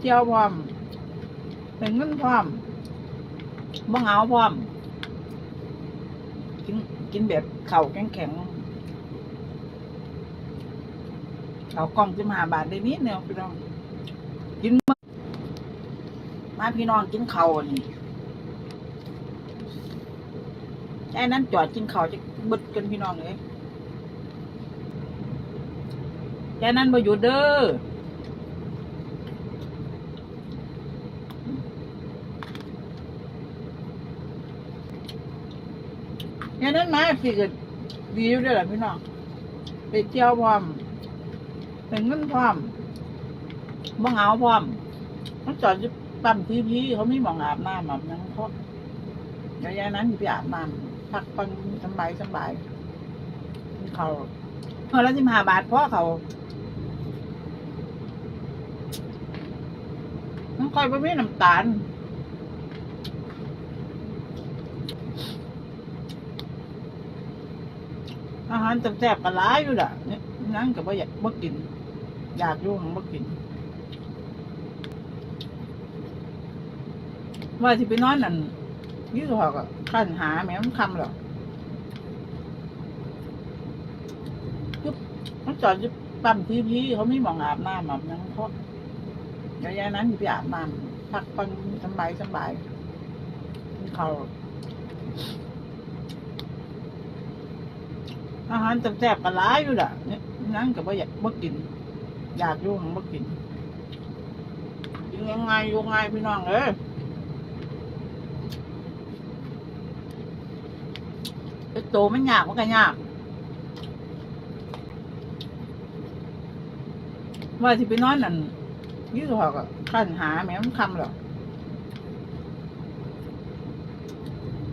เที่ยวพร้อมเป็นเงินพร้อมบ่เหงาพร้อม กินกินแบบเข่าแข็งแข็งๆเขากล่องสิบห้าบาทได้นิดเดียวพี่น้อง กินมาพี่น้องกินเข่าวนี่ไอ้นั้นจอดกินเข่าจะบึดกันพี่น้องเลยแค่นั้นมาอยู่เด้อ แค่นั้นมาสิก็ดีอยู่ด้วยแหละพี่น้องไปเที่ยวพร้อมเป็นเงินพร้อมบ่เหงาพร้อมมันจอดอยู่ปั๊มทีพีเขาไม่มองอาบน้ำอาบน้ำเขาเดี๋ยวยายนั้นไปอาบน้ำพักผ่อนสบายสบายเขาเออแล้วสิบห้าบาทเพราะเขาน้ำค่อยไม่มีน้ำตาล อาหารแซ่บๆก็หลายอยู่ล่ะเนี่ยนั่งก็บ่อยากบ่กิน อยากอยู่ของบ่กิน ว่าสิไปนอนนั่นยี่ห้อก็ขั้นหาแม่มันคำหรอกปึ๊บมันจอดยู่ปั๊มทีพีเขาไม่มองอาบน้ำอาบน้ำเขาเดี๋ยวยายนั้นสิไปอาบน้ำพักผ่อนสบายสบายเขา อาหารแซ่บๆก็หลายอยู่ล่ะเนี่ยนั่งก็บ่อยากบ่กิน อยากอยู่ของบ่กินกินยังไงอยู่ไงพี่น้องเอ้ยโตมันยากมันก็ยากว่าสิไปนอนนั่นยี่ห้อก็ขั้นหาแม่มันคำหรอก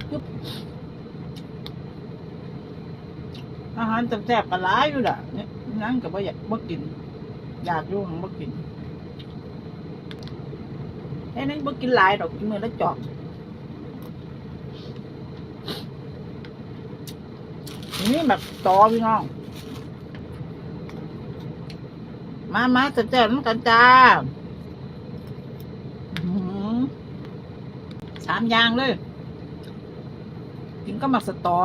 ปึ๊บ อาหารแซ่บๆก็หลายอยู่ล่ะเนี่ยนั่งก็บ่อยากบ่กิน อยากอยู่ของบ่กินแค่นั้นบ่กินหลายดอกกินมื้อละจอกนี่แบบต่อพี่น้อง มามาแซ่บๆน้ำกันจ้าสามอย่างเลยกินก็มักสตอ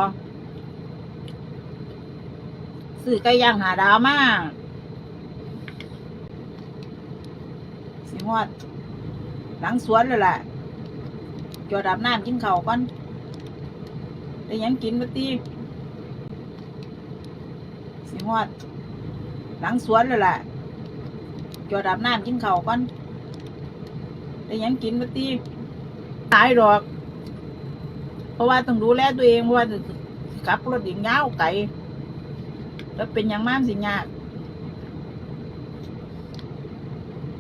ซื้อไก่ย่างหาดาวมากสิฮอดหลังสวนเลยแหละจอดอาบน้ำกินเข้าก่อนได้ยังกินมาตีสิฮอดหลังสวนเลยแหละจอดอาบน้ำกินเข้าก่อนได้ยังกินมาตีตายดอก เพราะว่าต้องดูแลตัวเองเพราะว่าขับรถอีกยาวไกล แล้วเป็นอย่างมากสิยาก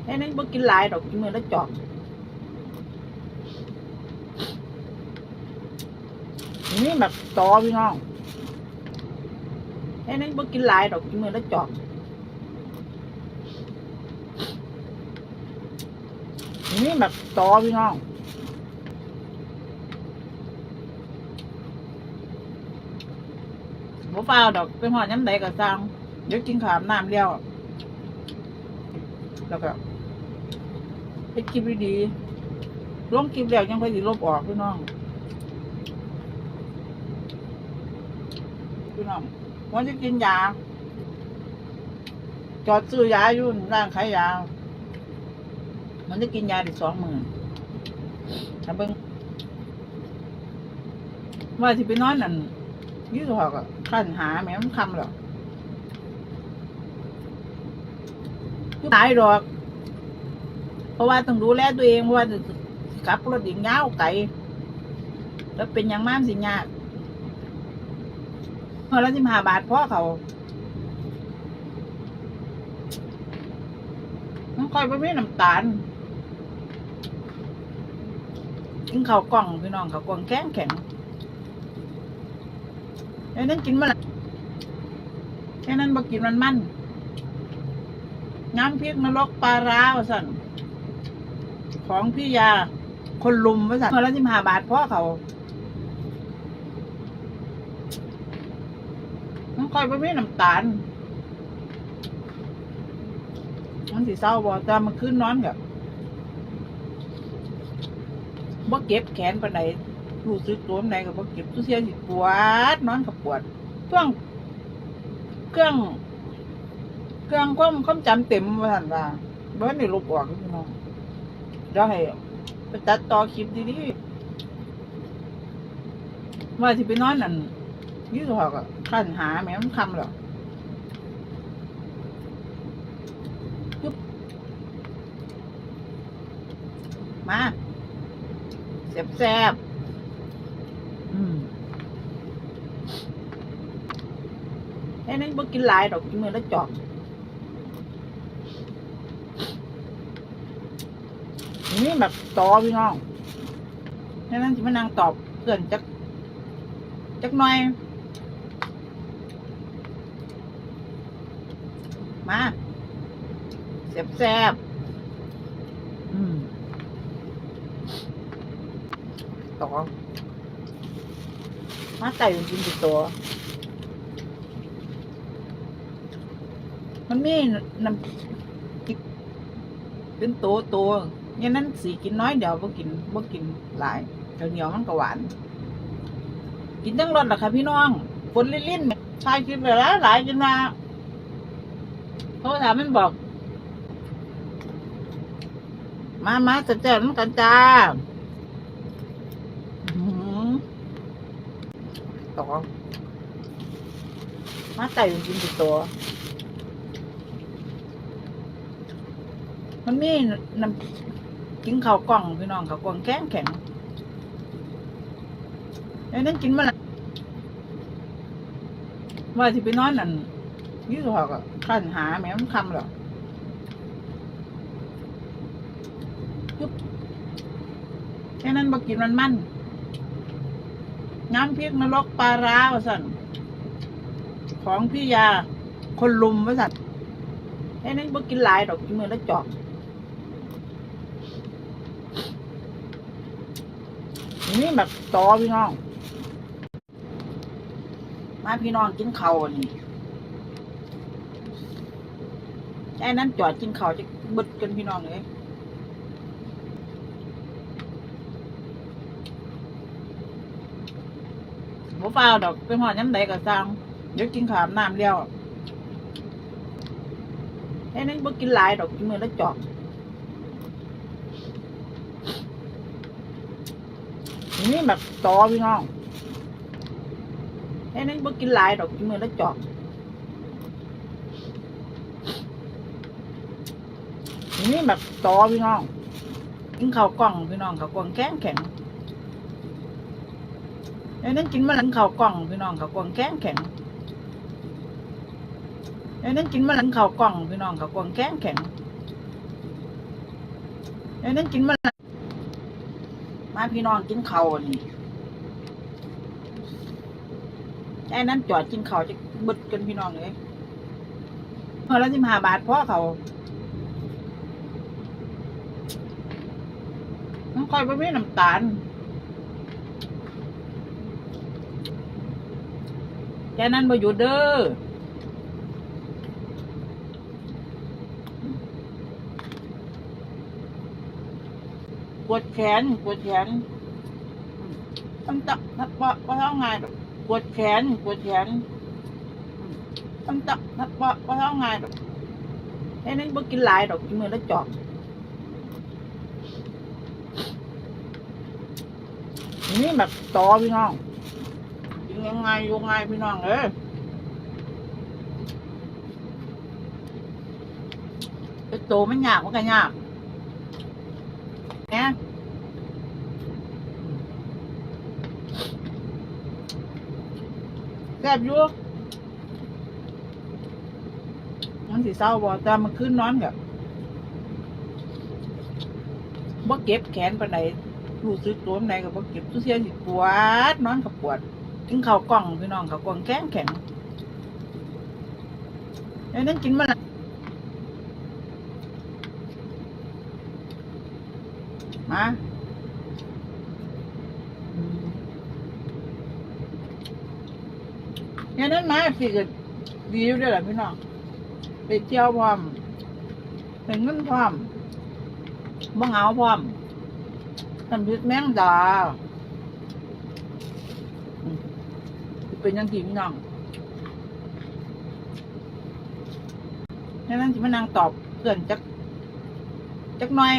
แค่นั้นบ่กินหลายดอกกินมือละจอกนี่แบบต่อพี่น้องแค่นั้นบ่กินหลายดอกกินมือละจอกนี่แบบต่อพี่น้อง บ่ฟ้าวดอกเป็นหอดย้ำใดก็สร้างเดี๋ยวกินขามน้ำเลี้ยวแล้วก็ไปคลิปดีๆลงคลิปแล้วยังค่อยสิลบออกพี่น้องพี่น้องวันที่กินยา จอดซื้อยาอยู่ร้านขายยามันจะกินยาอีกสองหมื่นถ้าเบิ่งว่าที่ไปนอนนั่นยี่ห้อก็ ขั้นหาแม่มันคำหรอกตายดอก เพราะว่าต้องดูแลตัวเองเพราะว่าขับรถอีกยาวไกลแล้วเป็นอย่างมากสิยากพอแล้วสิบห้าบาทพราะเขาน้ำค่อยไม่มีน้ำตาลกินข้าวกล่องพี่น้องข้าวกล่องแข็งแข็ง แค่นั้นกินมาละแค่นั้นบ่กินมันมันน้ำพริกนรกปลาร้าวสั่นของพี่ยา คนลุมว่าสั่นมาละสิบห้าบาทพราะเขาน้ำค่อยไม่มีน้ำตาลมันสิเศร้าบ่แต่มันขึ้นนอนกับบ่เก็บแขนปานใด รู้สึกตัวปานก็บ่เก็บตู้เสียสิปวดนอนก็ปวดช่วงเครื่อง เครื่องความความจำเต็มว่าซั่นว่าเบ่ได้ลบออกพี่น้องเดี๋ยวให้ไปตัดต่อคลิปดีๆว่าสิไปนอนนั่นยี่ห้อก็คันหาแม่มันคำแล้วปึ๊บมาแซ่บๆอืมไอ้นั่นบ่กินหลายดอกกินมือละจอกนี่แบบต่อพี่น้องแค่นั้นจะมานั่งตอบเกินจักจักหน่อย มาแซ่บแซ่บอืมต่อมาไก่จริงๆติดตัว มันมีน้ำเป็นตัวตัวเนี่ยนั้นสีกินน้อยเดี๋ยวบ่กินบ่กินหลายเดี๋ยวเหนียวมันก็หวาน กินทั้งรสล่ะค่ะพี่น้องฝนลิ้นๆชายกินไปแล้วหลายจนมาเขาถามมันบอก มามาจะเจอมันกันจ้าอือหือต่อมาไก่จริงๆเป็นตัว มันมีน้ำกินข้าวกล่องพี่น้องข้าวกล่องแข็งแข็งไอ้นั่นกินมาละว่าที่ไปนอนนั่นยี่ห้อก็คันหาแม่มันคำแล้วปึ๊บแค่นั้นบ่กินมันมันน้ำพริกนรกปลาร้าวสั่นของพี่ยา คนลุมว่าสั่นไอ้นั่นบ่กินหลายดอกกินมือและจอก นี่แบบต่อพี่น้อง มาพี่น้องกินข้าวนี่ไอ้นั้นจอดกินข้าวจะบึดกันพี่น้องเลยบ่ฟ้าดอกเป็นหอดย้ำใดก็สร้างเดี๋ยวกินขาวอาบน้ำเดียวไอ้นั้นบ่กินหลายดอกกินมือละจอก นี่แบบต่อพี่น้องไอ้นั่นบ่กินหลายดอกกินมือและจอกนี่แบบต่อพี่น้องกินข้าวกล่องพี่น้องข้าวกล่องแข็งแข็งไอ้นั่นกินมาหลังข้าวกล่องพี่น้องข้าวกล่องแข็งแข็งไอ้นั่นกินมาหลังข้าวกล่องพี่น้องข้าวกล่องแข็งแข็งไอ้นั่นกินมาหลังมาพี่น้องกินเขาวนี่ไอ้นั่นจอดกินเขาจะบึดกันพี่น้องเลยเออแล้วสิบห้าบาทพ่อเขาน้ำค่อยไม่มีน้ำตาลแค่นั้นมาอยู่เด้อ วดแขนปวดแขนตั้งตักนับว่าว่าเท่าไงปวดแขนปวดแขนตั้งตักนับว่าว่าเท่าไงไอ้นั่นบ่กินหลายดอกกินมือละจอกนี่แบบต่อพี่น้องกินยังไงยู่ไงพี่น้องเอ้ยไอ้โตมันยากมันก็ยาก นี่ยแซ่บอยู่มันสิเศร้าบ่แต่มันขึ้นนอนกับบ่เก็บแขนปานใดรู้สึกตัวไหนก็บ่เก็บตู้เสียสิปวดนอนก็ปวดกินข้าวกล่องพี่น้องข้ากล่องแข็งแข็งไอ้นั่นกินมาละ มาอืมไอ้นั่นมาสิก็ดีอยู่ด้วยล่ะพี่น้องไปเที่ยวพร้อมเป็นเงินพร้อมบ่เหงาพร้อมไปน้ำพริกแมงดาเป็นยังไงพี่น้องแค่นั้นที่มานั่งตอบเกินจักจักหน่อย